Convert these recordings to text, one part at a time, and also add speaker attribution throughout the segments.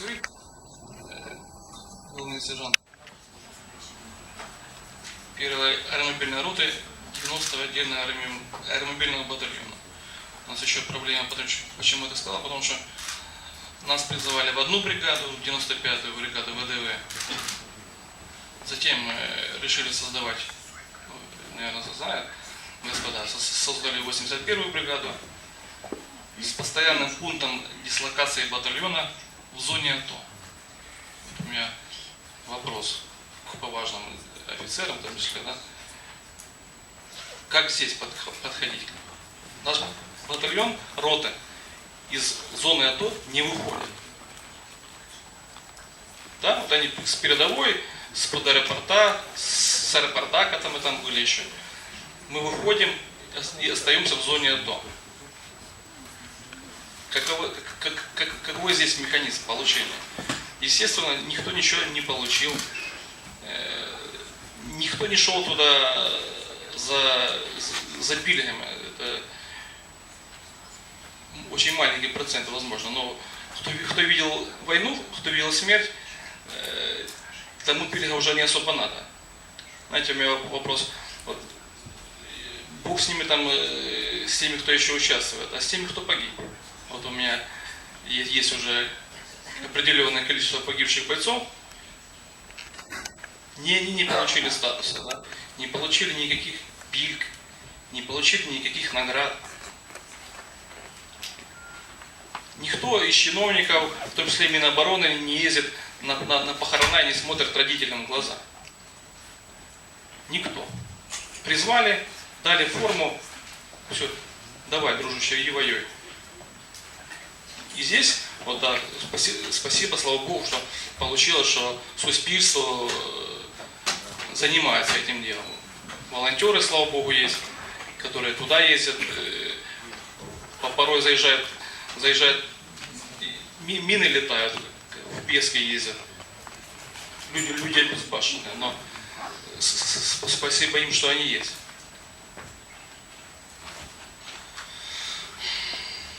Speaker 1: Сюрик, э, главный сержант первой аэромобильной роты 90-го отдельного аэромобиль- аэромобильного батальона. У нас еще проблема, потому почему я это сказал, потому что нас призывали в одну бригаду, в 95-ю бригаду ВДВ. Затем э, решили создавать, ну, наверное, знают, господа, со- создали 81-ю бригаду с постоянным пунктом дислокации батальона в зоне АТО. У меня вопрос к поважным офицерам, в том числе, да? Как здесь подх- подходить? Наш батальон, рота из зоны АТО не выходит. Да, вот они с передовой, с под аэропорта, с аэропорта, когда мы там были еще. Мы выходим и остаемся в зоне АТО. Каково, как, как- как- какой здесь механизм получения? Естественно, никто ничего не получил. Э, Никто не шел туда за, за пилигами. Это очень маленький процент, возможно. Но кто, кто видел войну, кто видел смерть, э, тому пилига уже не особо надо. Знаете, у меня вопрос. Вот, э, Бог с ними там, с теми, кто еще участвует, а с теми, кто погиб. Вот у меня есть, есть уже определенное количество погибших бойцов. Не, они не получили статуса, да? не получили никаких пильк, не получили никаких наград. Никто из чиновников, в том числе Минобороны, не ездит на, на, на похорона и не смотрит родителям в глаза. Никто. Призвали, дали форму, все, давай, дружище, и воюй. И здесь, вот да, спасибо, спасибо, слава Богу, что получилось, что суспільство э, занимается этим делом. Волонтеры, слава Богу, есть, которые туда ездят, э, по- порой заезжают, заезжают, мины летают, в Песке ездят. Люди, люди безбашенные, но спасибо им, что они есть.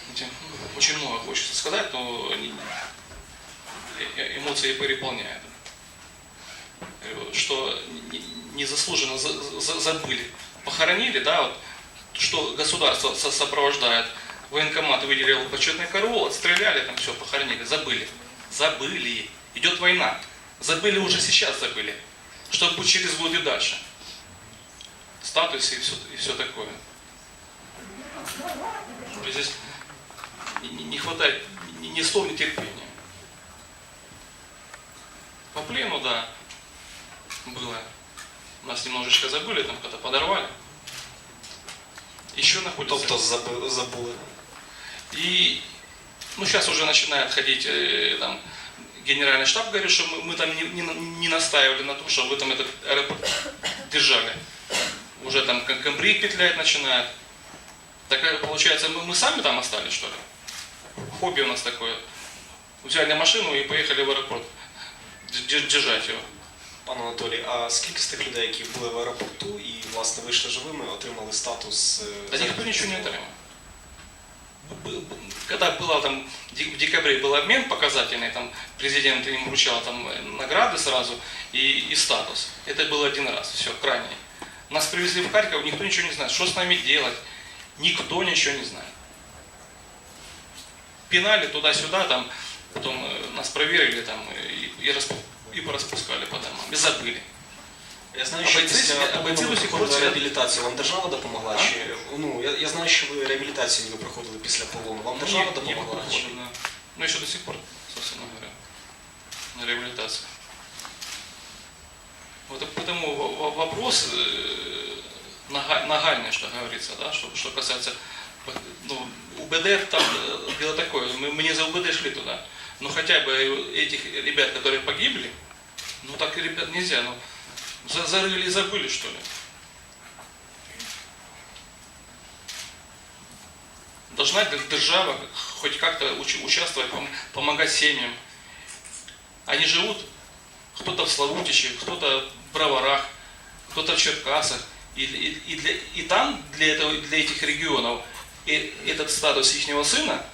Speaker 1: Знаете, ну, Очень много хочется сказать, но эмоции переполняют. Что не- незаслуженно за- за- забыли. Похоронили, да, вот, что государство со- сопровождает. Военкомат выделил почетный караул, отстреляли, там все, похоронили, забыли. Забыли. Идет война. Забыли уже сейчас забыли. Что будет через год и дальше. Статус и все, и все такое. Здесь хватает ни, слов, ни терпения. По плену, да, было. Нас немножечко забыли, там когда подорвали. Еще находится.
Speaker 2: Тобто заби- забули.
Speaker 1: И ну, сейчас уже начинает ходить э, там, генеральный штаб, говорит, что мы, мы там не, не, не настаивали на том, что вы там этот аэропорт держали. Уже там комбриг петлять начинает. Так э, получается, мы, мы сами там остались, что ли? Хобби у нас такое. Взяли машину и поехали в аэропорт дж- дж- держать его.
Speaker 2: Пан Анатолій, а скільки з тих людей, які були в аеропорту і власне вийшли живими, отримали статус? е,
Speaker 1: Да никто
Speaker 2: захисників?
Speaker 1: ничего не отримал. Б- б- Когда было там, де- в декабре был обмен показательный, там президент им вручал там э, награды сразу и, и статус. Это было один раз, все, крайний. Нас привезли в Харьков, никто ничего не знает, что с нами делать. Никто ничего не знает. Пинали туда-сюда, там, потом э, нас проверили там и, и, распу- и пораспускали по домам. И забыли.
Speaker 2: Я знаю,
Speaker 1: А
Speaker 2: що
Speaker 1: бойці-
Speaker 2: після
Speaker 1: а бойці
Speaker 2: того,
Speaker 1: до сих
Speaker 2: як ви
Speaker 1: пор
Speaker 2: проходили
Speaker 1: сидять.
Speaker 2: реабілітацію, вам держава допомогла?
Speaker 1: А?
Speaker 2: Чи ну я, я знаю, що ви реабілітацію ніби проходили після полону. Вам держава
Speaker 1: Не- не
Speaker 2: допомогла?
Speaker 1: проходил,
Speaker 2: Чи-
Speaker 1: да. Ну, еще до сих пор, собственно говоря, на реабилитации. Вот и поэтому во- во- вопрос э, нага- нагальный, что говорится, да, что, что касается ну, УБД, там э, дело такое, мы, мы не за УБД шли туда, но хотя бы этих ребят, которые погибли, ну так ребят нельзя, ну, за- зарыли и забыли, что ли. Должна д- держава хоть как-то уч- участвовать, пом- помогать семьям. Они живут, кто-то в Славутиче, кто-то в Броварах, кто-то в Черкасах. И, и- и для- и там, для, этого, для этих регионов, и этот статус ихнего сына,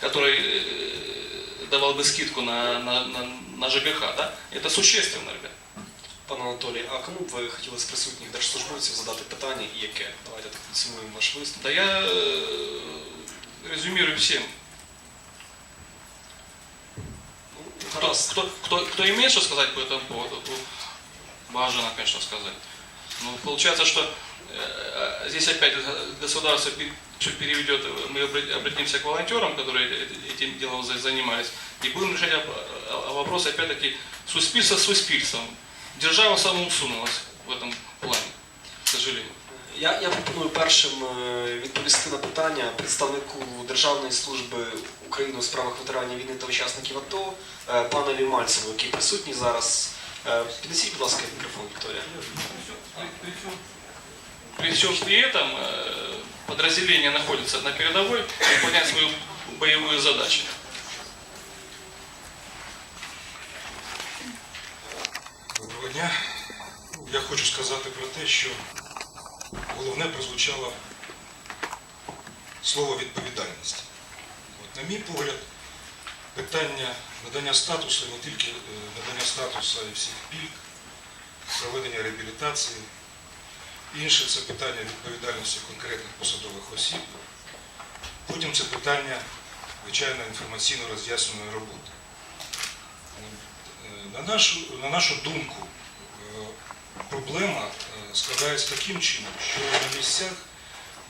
Speaker 1: который э, давал бы скидку на, на, на, на ЖКХ, да? Это существенно, ребят.
Speaker 2: Пане Анатолій, а кому б ви хотіли з присутніх держслужбовців задати питання і яке? Давайте так підсумуємо ваш виступ.
Speaker 1: Да я э, резюмирую всем.
Speaker 2: Ну,
Speaker 1: Кто,
Speaker 2: гаразд.
Speaker 1: кто, кто, кто имеет что сказать по этому поводу, то важно, конечно, сказать. Ну, получается, что э, здесь опять государство пе- чуть переведет, э, мы обра- обратимся к волонтерам, которые э- этим делом за- занимались, и будем решать оп- э, вопросы, опять-таки, суспильство с суспильством. Держава самоусунулась в этом плане, к сожалению.
Speaker 2: Я, я пропоную першим е, відповісти на питання представнику Державної служби України у справах ветеранів війни та учасників АТО, е, панові Мальцеву, який присутній зараз. Е, Піднесіть, будь ласка, мікрофон, Вікторія.
Speaker 1: При всем при этом э, подразделение находится на передовой и выполняет свою боевую задачу.
Speaker 3: Доброго дня. Ну, Я хочу сказати про те, що головне прозвучало слово відповідальність. От, на мій погляд, питання надання статусу, і не тільки е, надання статусу, а й всіх пільг, проведення реабілітації. Інше це питання відповідальності конкретних посадових осіб. Потім це питання, звичайно, інформаційно-роз'ясненої роботи. Е, На нашу, на нашу думку, е, проблема е, складається таким чином, що на місцях,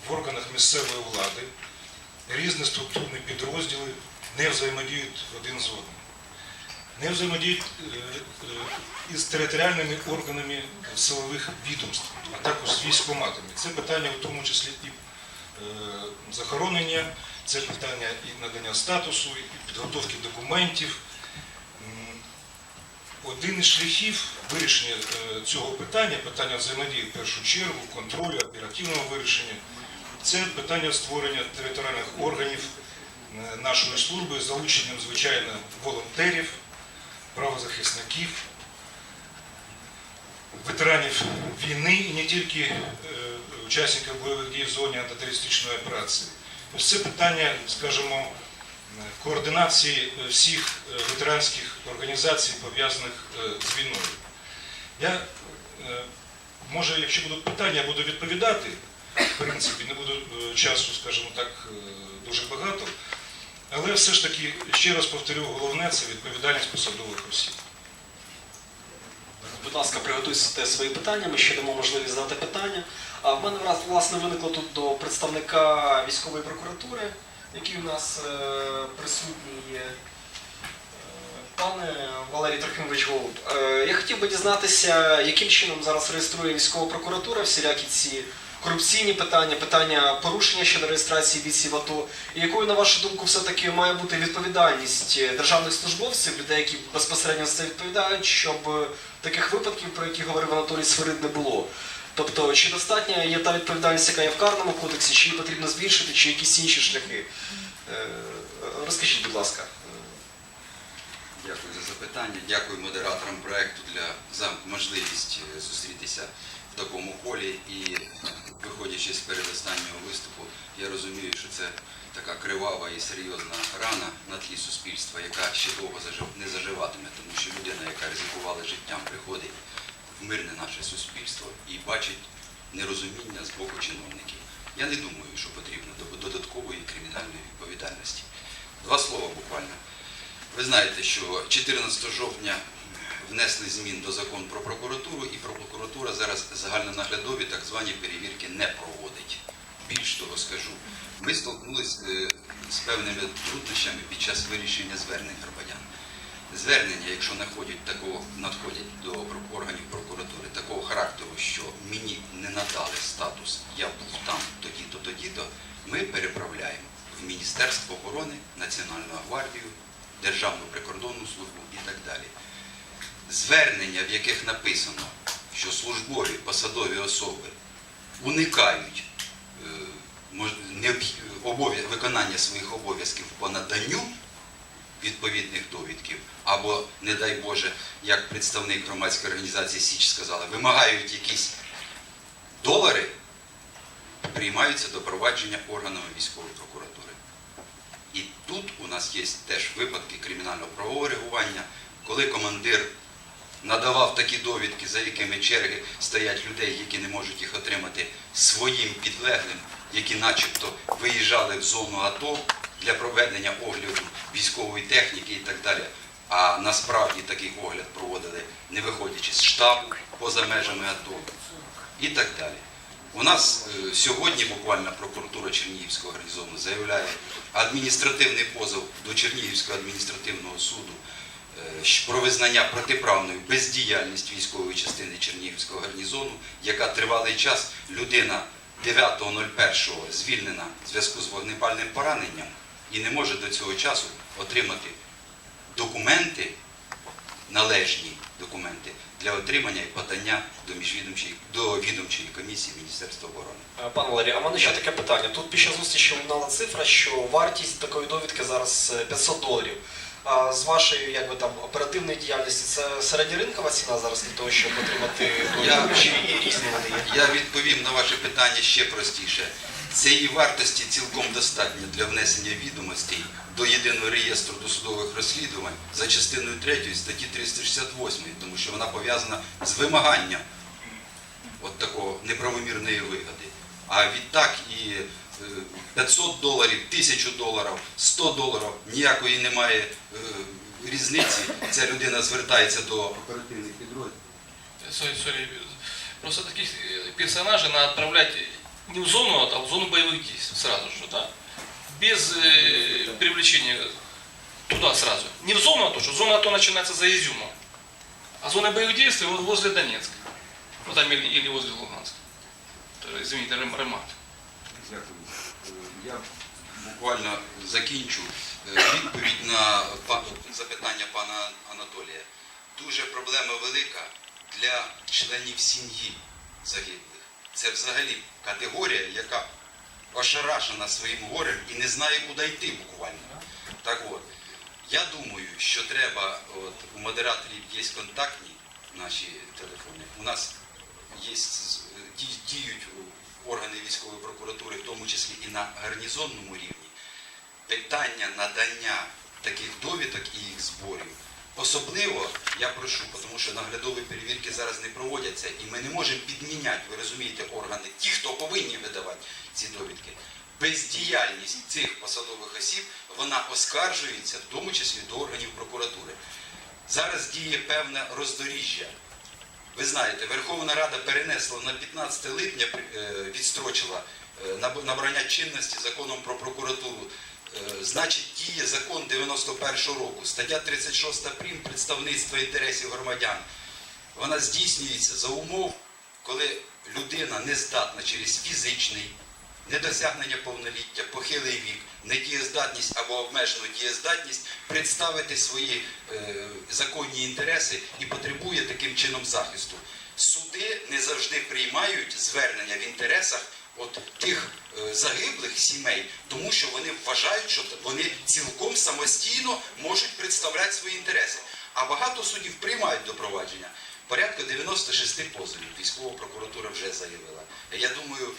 Speaker 3: в органах місцевої влади різні структурні підрозділи не взаємодіють один з одним. Не взаємодіють е, е, із територіальними органами силових відомств, а також з військкоматами. Це питання в тому числі і е, захоронення, це питання і надання статусу, і підготовки документів. Один із шляхів вирішення цього питання, питання взаємодії в першу чергу, контролю, оперативного вирішення, це питання створення територіальних органів нашої служби з залученням, звичайно, волонтерів, правозахисників, ветеранів війни і не тільки е, учасників бойових дій в зоні антитерористичної операції. Ось це питання, скажімо, координації е, всіх е, ветеранських організацій, пов'язаних з війною. Я, може, якщо будуть питання, буду відповідати. В принципі, не буду часу, скажімо так, дуже багато. Але все ж таки, ще раз повторю, головне це відповідальність посадових осіб.
Speaker 2: Будь ласка, приготуйте свої питання, ми ще дамо можливість задати питання. А в мене власне виникло тут до представника військової прокуратури, який у нас е, присутній є. Пане Валерій Трохимович Голуб, е, я хотів би дізнатися, яким чином зараз реєструє військова прокуратура всілякі ці корупційні питання, питання порушення щодо реєстрації бійців АТО, і якою, на вашу думку, все-таки має бути відповідальність державних службовців, людей, які безпосередньо за це відповідають, щоб таких випадків, про які говорив Анатолій Свирид, не було. Тобто, чи достатня є та відповідальність, яка є в карному кодексі, чи її потрібно збільшити, чи якісь інші шляхи? Е, Розкажіть, будь ласка.
Speaker 4: Дякую за запитання. Дякую модераторам проекту для за можливість е, зустрітися в такому колі. І виходячи з передостаннього виступу, я розумію, що це така кривава і серйозна рана на тлі суспільства, яка ще довго не заживатиме, тому що людина, яка ризикувала життям, приходить в мирне наше суспільство і бачить нерозуміння з боку чиновників. Я не думаю, що потрібно до- додаткової кримінальної відповідальності. Два слова буквально. Ви знаєте, що 14 жовтня внесли змін до закону про прокуратуру, загальнонаглядові так звані перевірки не проводить. Більш того скажу, ми столкнулися з певними труднощами під час вирішення звернень громадян. Звернення, якщо надходять такого, надходять до органів прокуратури такого характеру, що мені не надали статус, я був там тоді-то, тоді-то, ми переправляємо в Міністерство оборони, Національну гвардію, Державну прикордонну службу і так далі. Звернення, в яких написано, що службові посадові особи уникають е, виконання своїх обов'язків по наданню відповідних довідків, або, не дай Боже, як представник громадської організації Січ сказала, вимагають якісь долари, приймаються до провадження органами військової прокуратури. І тут у нас є теж випадки кримінального правового реагування, коли командир надавав такі довідки, за якими черги стоять людей, які не можуть їх отримати своїм підлеглим, які начебто виїжджали в зону АТО для проведення огляду військової техніки і так далі. А насправді такий огляд проводили, не виходячи з штабу поза межами АТО і так далі. У нас е, сьогодні буквально прокуратура Чернігівського гарнізону заявляє адміністративний позов до Чернігівського адміністративного суду про визнання протиправною бездіяльність військової частини Чернігівського гарнізону, яка тривалий час людина 9.01 звільнена в зв'язку з вогнепальним пораненням і не може до цього часу отримати документи, належні документи для отримання і подання до міжвідомчої до відомчої комісії Міністерства оборони.
Speaker 2: Е, Пане Валерій, а в мене ще таке питання. Тут під час зустрічі лунала цифра, що вартість такої довідки зараз е, 500 доларів. З вашої якби там оперативної діяльності це середньоринкова ціна зараз для того, щоб отримати довідку, чи і різні вони є?
Speaker 4: Я відповім на ваше питання ще простіше. Цієї вартості цілком достатньо для внесення відомостей до єдиного реєстру досудових розслідувань за частиною 3 статті 368, тому що вона пов'язана з вимаганням от такого неправомірної вигоди. А відтак і 500 доларів, 1000 доларів, 100 доларів ніякої немає е, різниці. Ця людина звертається до оперативних підрозділів.
Speaker 1: Сори, сори. Просто таких э, персонажей надо отправлять не в зону, а в зону боевых действий сразу же, да. Без э, привлечения туда сразу. Не в зону АТО, что зона АТО начинается за Изюмом. А зона боевых действий вот возле Донецка. Ну там или, или возле Луганска. Э, Извините, Рем- Ремат.
Speaker 4: Дякую. Е, Я буквально закінчу Е, відповідь на запитання пана Анатолія. Дуже проблема велика для членів сім'ї загиблих. Це взагалі категорія, яка ошарашена своїм горем і не знає, куди йти буквально. Так от, я думаю, що треба, от у модераторів є контактні наші телефони. У нас є ді- діють органи військової прокуратури, в тому числі і на гарнізонному рівні. Питання надання таких довідок і їх зборів. Особливо я прошу, тому що наглядові перевірки зараз не проводяться, і ми не можемо підміняти, ви розумієте, органи, ті, хто повинні видавати ці довідки. Бездіяльність цих посадових осіб вона оскаржується, в тому числі до органів прокуратури. Зараз діє певне роздоріжжя. Ви знаєте, Верховна Рада перенесла на 15 липня, е, відстрочила е, набрання чинності законом про прокуратуру. Е, Значить, діє закон 91-го року, стаття 36 прим. представництва інтересів громадян. Вона здійснюється за умов, коли людина не здатна через фізичний, недосягнення повноліття, похилий вік, недієздатність або обмежену дієздатність представити свої е, законні інтереси і потребує таким чином захисту. Суди не завжди приймають звернення в інтересах от тих е, загиблих сімей, тому що вони вважають, що вони цілком самостійно можуть представляти свої інтереси. А багато суддів приймають до провадження. Порядка 96 позовів військова прокуратура вже заявила. Я думаю,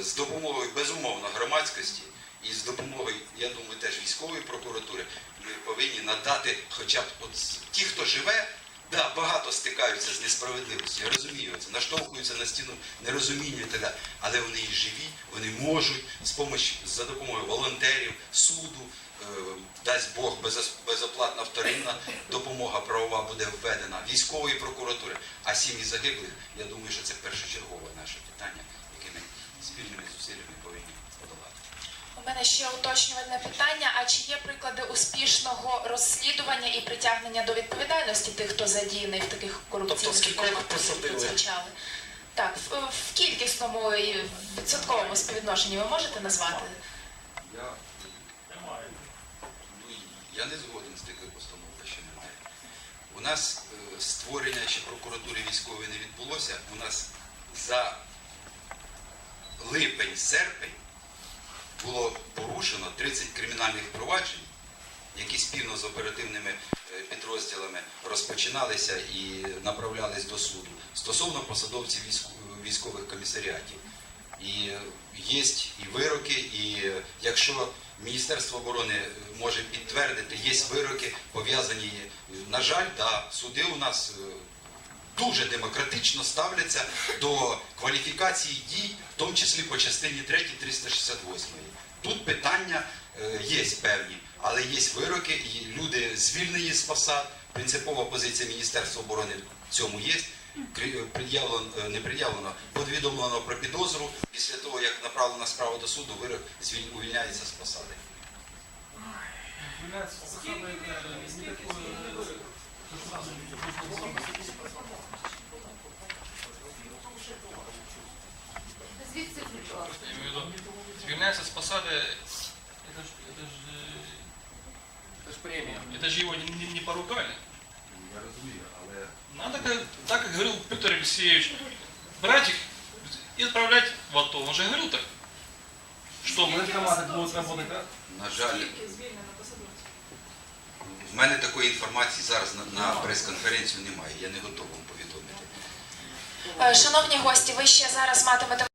Speaker 4: з допомогою безумовно громадськості і з допомогою, я думаю, теж військової прокуратури ми повинні надати, хоча б от ті, хто живе, да, багато стикаються з несправедливістю. Я розумію це, наштовхуються на стіну нерозуміння і так далі. Але вони і живі, вони можуть з помощ- за допомогою волонтерів, суду, е, дасть Бог безоплатна вторинна допомога правова буде введена, військової прокуратури. А сім'ї загиблих, я думаю, що це першочергове наше питання, яке ми спільними зусиллями повинні подолати.
Speaker 5: У мене ще уточнювальне питання. А чи є приклади успішного розслідування і притягнення до відповідальності тих, хто задіяний в таких корупційних
Speaker 2: Тобто
Speaker 5: які
Speaker 2: посадили?
Speaker 5: Так, в, в кількісному і відсотковому співвідношенні ви можете назвати?
Speaker 4: Я, ну, я не згоден з такою постановкою, що немає. У нас е, створення ще прокуратури військової не відбулося. У нас за липень-серпень було порушено 30 кримінальних проваджень, які спільно з оперативними е, підрозділами розпочиналися і направлялись до суду стосовно посадовців військових комісаріатів. І є і вироки, і якщо Міністерство оборони може підтвердити, є вироки пов'язані. На жаль, да, суди у нас е, дуже демократично ставляться до кваліфікації дій, в тому числі по частині 3 368. Тут питання е, є певні, але є вироки, і люди звільнені з посад. Принципова позиція Міністерства оборони в цьому є. Пред'явлено, е, не пред'явлено, повідомлено про підозру. Після того, як направлена справа до суду, вирок увільняється з посади.
Speaker 6: Звідси прийшла.
Speaker 1: Я имею в виду, звільняється з посади, это ж, это ж, э,
Speaker 7: Це ж премія.
Speaker 1: это же его не, не, не поругали.
Speaker 4: Я розумію, але
Speaker 1: Надо, как- так как говорил Петр Алексеевич, брать их и отправлять в АТО. Он же говорил так. Что мы...
Speaker 7: Военкоматы будуть працювати, так?
Speaker 4: на жаль, в мене такої інформації зараз на, на прес-конференцію немає. Я не готовий вам повідомити.
Speaker 5: Е, Шановні гості, ви ще зараз матимете